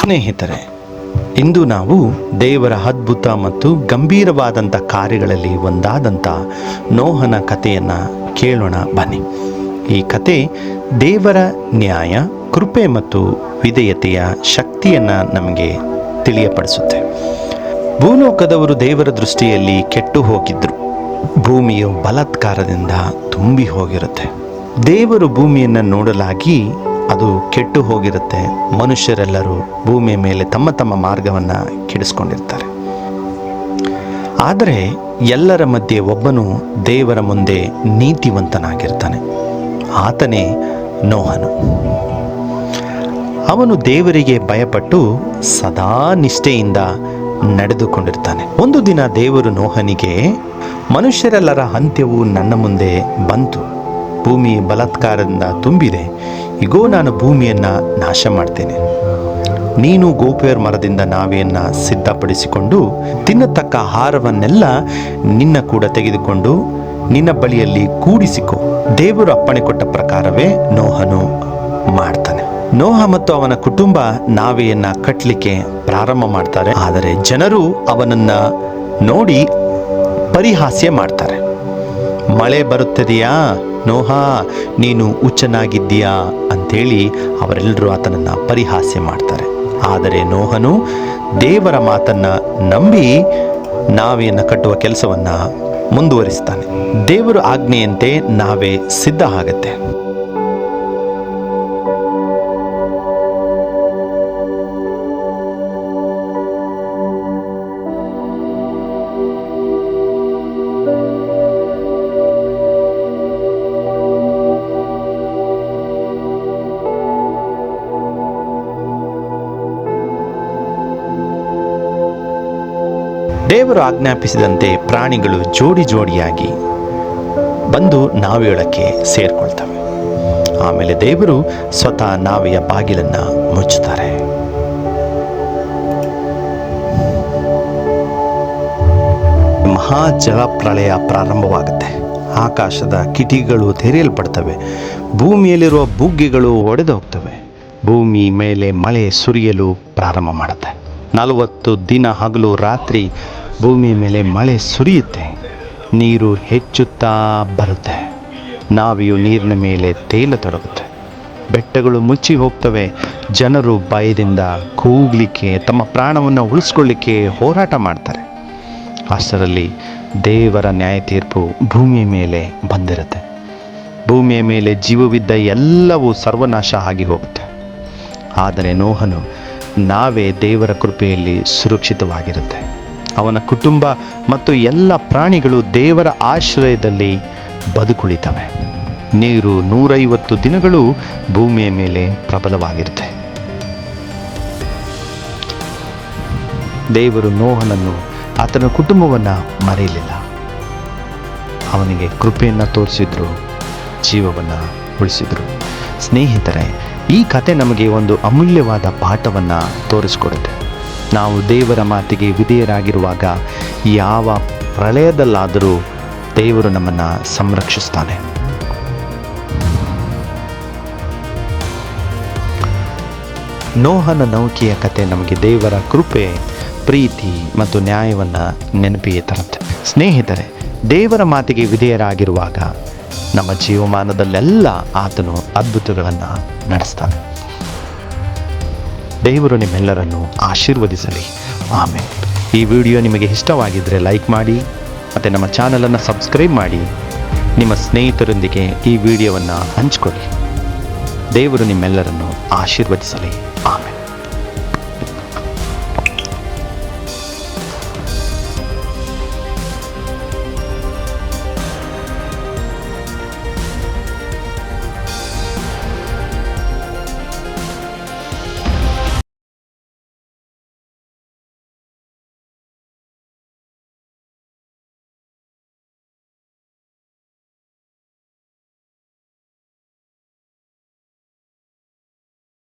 ಸ್ನೇಹಿತರೆ, ಇಂದು ನಾವು ದೇವರ ಅದ್ಭುತ ಮತ್ತು ಗಂಭೀರವಾದಂಥ ಕಾರ್ಯಗಳಲ್ಲಿ ಒಂದಾದಂಥ ನೋಹನ ಕಥೆಯನ್ನು ಕೇಳೋಣ ಬನ್ನಿ. ಈ ಕತೆ ದೇವರ ನ್ಯಾಯ, ಕೃಪೆ ಮತ್ತು ವಿಧೇಯತೆಯ ಶಕ್ತಿಯನ್ನು ನಮಗೆ ತಿಳಿಯಪಡಿಸುತ್ತೆ. ಭೂಲೋಕದವರು ದೇವರ ದೃಷ್ಟಿಯಲ್ಲಿ ಕೆಟ್ಟು ಹೋಗಿದ್ದರು ಭೂಮಿಯು ಬಲಾತ್ಕಾರದಿಂದ ತುಂಬಿ ಹೋಗಿರುತ್ತೆ. ದೇವರು ಭೂಮಿಯನ್ನು ನೋಡಲಾಗಿ ಅದು ಕೆಟ್ಟು ಹೋಗಿರುತ್ತೆ. ಮನುಷ್ಯರೆಲ್ಲರೂ ಭೂಮಿಯ ಮೇಲೆ ತಮ್ಮ ತಮ್ಮ ಮಾರ್ಗವನ್ನು ಕೆಡಿಸ್ಕೊಂಡಿರ್ತಾರೆ. ಆದರೆ ಎಲ್ಲರ ಮಧ್ಯೆ ಒಬ್ಬನು ದೇವರ ಮುಂದೆ ನೀತಿವಂತನಾಗಿರ್ತಾನೆ. ಆತನೇ ನೋಹನು. ಅವನು ದೇವರಿಗೆ ಭಯಪಟ್ಟು ಸದಾ ನಿಷ್ಠೆಯಿಂದ ನಡೆದುಕೊಂಡಿರ್ತಾನೆ. ಒಂದು ದಿನ ದೇವರು ನೋಹನಿಗೆ, ಮನುಷ್ಯರೆಲ್ಲರ ಅಂತ್ಯವು ನನ್ನ ಮುಂದೆ ಬಂತು. ಭೂಮಿ ಬಲಾತ್ಕಾರದಿಂದ ತುಂಬಿದೆ. ಈಗೋ ನಾನು ಭೂಮಿಯನ್ನು ನಾಶ ಮಾಡ್ತೇನೆ ನೀನು ಗೋಪೇರ್ ಮರದಿಂದ ನಾವೆಯನ್ನು ಸಿದ್ಧಪಡಿಸಿಕೊಂಡು ತಿನ್ನತಕ್ಕ ಆಹಾರವನ್ನೆಲ್ಲ ನಿನ್ನ ಕೂಡ ತೆಗೆದುಕೊಂಡು ನಿನ್ನ ಬಳಿಯಲ್ಲಿ ಕೂಡಿಸಿಕೊ. ದೇವರು ಅಪ್ಪಣೆ ಕೊಟ್ಟ ಪ್ರಕಾರವೇ ನೋಹನು ಮಾಡ್ತಾನೆ. ನೋಹ ಮತ್ತು ಅವನ ಕುಟುಂಬ ನಾವೆಯನ್ನ ಕಟ್ಟಲಿಕ್ಕೆ ಪ್ರಾರಂಭ ಮಾಡ್ತಾರೆ. ಆದರೆ ಜನರು ಅವನನ್ನ ನೋಡಿ ಪರಿಹಾಸ್ಯ ಮಾಡ್ತಾರೆ. ಮಳೆ ಬರುತ್ತದೆಯಾ? ನೋಹಾ, ನೀನು ಹುಚ್ಚನಾಗಿದ್ದೀಯಾ? ಅಂಥೇಳಿ ಅವರೆಲ್ಲರೂ ಆತನನ್ನು ಪರಿಹಾಸ್ಯ ಮಾಡ್ತಾರೆ. ಆದರೆ ನೋಹನು ದೇವರ ಮಾತನ್ನು ನಂಬಿ ನಾವೆಯನ್ನು ಕಟ್ಟುವ ಕೆಲಸವನ್ನು ಮುಂದುವರಿಸ್ತಾನೆ. ದೇವರ ಆಜ್ಞೆಯಂತೆ ನಾವೇ ಸಿದ್ಧ ಆಗತ್ತೆ. ದೇವರು ಆಜ್ಞಾಪಿಸಿದಂತೆ ಪ್ರಾಣಿಗಳು ಜೋಡಿ ಜೋಡಿಯಾಗಿ ಬಂದು ನಾವೆಯೊಳಕ್ಕೆ ಸೇರಿಕೊಳ್ತವೆ. ಆಮೇಲೆ ದೇವರು ಸ್ವತಃ ನಾವೆಯ ಬಾಗಿಲನ್ನು ಮುಚ್ಚುತ್ತಾರೆ. ಮಹಾ ಜಲಪ್ರಳಯ ಪ್ರಾರಂಭವಾಗುತ್ತೆ. ಆಕಾಶದ ಕಿಟಿಗಳು ತೆರೆಯಲ್ಪಡ್ತವೆ. ಭೂಮಿಯಲ್ಲಿರುವ ಬುಗ್ಗೆಗಳು ಒಡೆದು ಹೋಗ್ತವೆ. ಭೂಮಿ ಮೇಲೆ ಮಳೆ ಸುರಿಯಲು ಪ್ರಾರಂಭ ಮಾಡುತ್ತೆ. ನಲವತ್ತು ದಿನ ಹಗಲು ರಾತ್ರಿ ಭೂಮಿಯ ಮೇಲೆ ಮಳೆ ಸುರಿಯುತ್ತೆ, ನೀರು ಹೆಚ್ಚುತ್ತಾ ಬರುತ್ತೆ. ನಾವಿಯು ನೀರಿನ ಮೇಲೆ ತೇಲತೊಡಗುತ್ತೆ ಬೆಟ್ಟಗಳು ಮುಚ್ಚಿ ಹೋಗ್ತವೆ, ಜನರು ಭಯದಿಂದ ಕೂಗ್ಲಿಕ್ಕೆ, ತಮ್ಮ ಪ್ರಾಣವನ್ನು ಉಳಿಸ್ಕೊಳ್ಳಿಕ್ಕೆ ಹೋರಾಟ ಮಾಡ್ತಾರೆ. ಅಷ್ಟರಲ್ಲಿ ದೇವರ ನ್ಯಾಯ ತೀರ್ಪು ಭೂಮಿಯ ಮೇಲೆ ಬಂದಿರುತ್ತೆ. ಭೂಮಿಯ ಮೇಲೆ ಜೀವವಿದ್ದ ಎಲ್ಲವೂ ಸರ್ವನಾಶ ಆಗಿ ಹೋಗುತ್ತೆ. ಆದರೆ ನೋಹನು ನಾವೇ ದೇವರ ಕೃಪೆಯಲ್ಲಿ ಸುರಕ್ಷಿತವಾಗಿರುತ್ತೆ. ಅವನ ಕುಟುಂಬ ಮತ್ತು ಎಲ್ಲ ಪ್ರಾಣಿಗಳು ದೇವರ ಆಶ್ರಯದಲ್ಲಿ ಬದುಕುಳಿತವೆ. ನೀರು ನೂರೈವತ್ತು ದಿನಗಳು ಭೂಮಿಯ ಮೇಲೆ ಪ್ರಬಲವಾಗಿರುತ್ತೆ. ದೇವರು ನೋಹನನ್ನು ಆತನ ಕುಟುಂಬವನ್ನು ಮರೆಯಲಿಲ್ಲ. ಅವನಿಗೆ ಕೃಪೆಯನ್ನು ತೋರಿಸಿದ್ರು, ಜೀವವನ್ನು ಉಳಿಸಿದ್ರು. ಸ್ನೇಹಿತರೆ, ಈ ಕತೆ ನಮಗೆ ಒಂದು ಅಮೂಲ್ಯವಾದ ಪಾಠವನ್ನು ತೋರಿಸ್ಕೊಡುತ್ತೆ. ನಾವು ದೇವರ ಮಾತಿಗೆ ವಿಧೇಯರಾಗಿರುವಾಗ ಯಾವ ಪ್ರಳಯದಲ್ಲಾದರೂ ದೇವರು ನಮ್ಮನ್ನು ಸಂರಕ್ಷಿಸ್ತಾನೆ. ನೋಹನ ನೌಕೆಯ ಕತೆ ನಮಗೆ ದೇವರ ಕೃಪೆ, ಪ್ರೀತಿ ಮತ್ತು ನ್ಯಾಯವನ್ನು ನೆನಪಿಗೆ ತರುತ್ತೆ. ಸ್ನೇಹಿತರೆ, ದೇವರ ಮಾತಿಗೆ ವಿಧೇಯರಾಗಿರುವಾಗ ನಮ್ಮ ಜೀವಮಾನದಲ್ಲೆಲ್ಲ ಆತನು ಅದ್ಭುತಗಳನ್ನು ನಡೆಸ್ತಾನೆ. ದೇವರು ನಿಮ್ಮೆಲ್ಲರನ್ನು ಆಶೀರ್ವದಿಸಲಿ. ಆಮೇಲೆ ಈ ವಿಡಿಯೋ ನಿಮಗೆ ಇಷ್ಟವಾಗಿದ್ದರೆ ಲೈಕ್ ಮಾಡಿ, ಮತ್ತು ನಮ್ಮ ಚಾನಲನ್ನು ಸಬ್ಸ್ಕ್ರೈಬ್ ಮಾಡಿ, ನಿಮ್ಮ ಸ್ನೇಹಿತರೊಂದಿಗೆ ಈ ವಿಡಿಯೋವನ್ನು ಹಂಚಿಕೊಳ್ಳಿ. ದೇವರು ನಿಮ್ಮೆಲ್ಲರನ್ನು ಆಶೀರ್ವದಿಸಲಿ. ಆಮೇಲೆ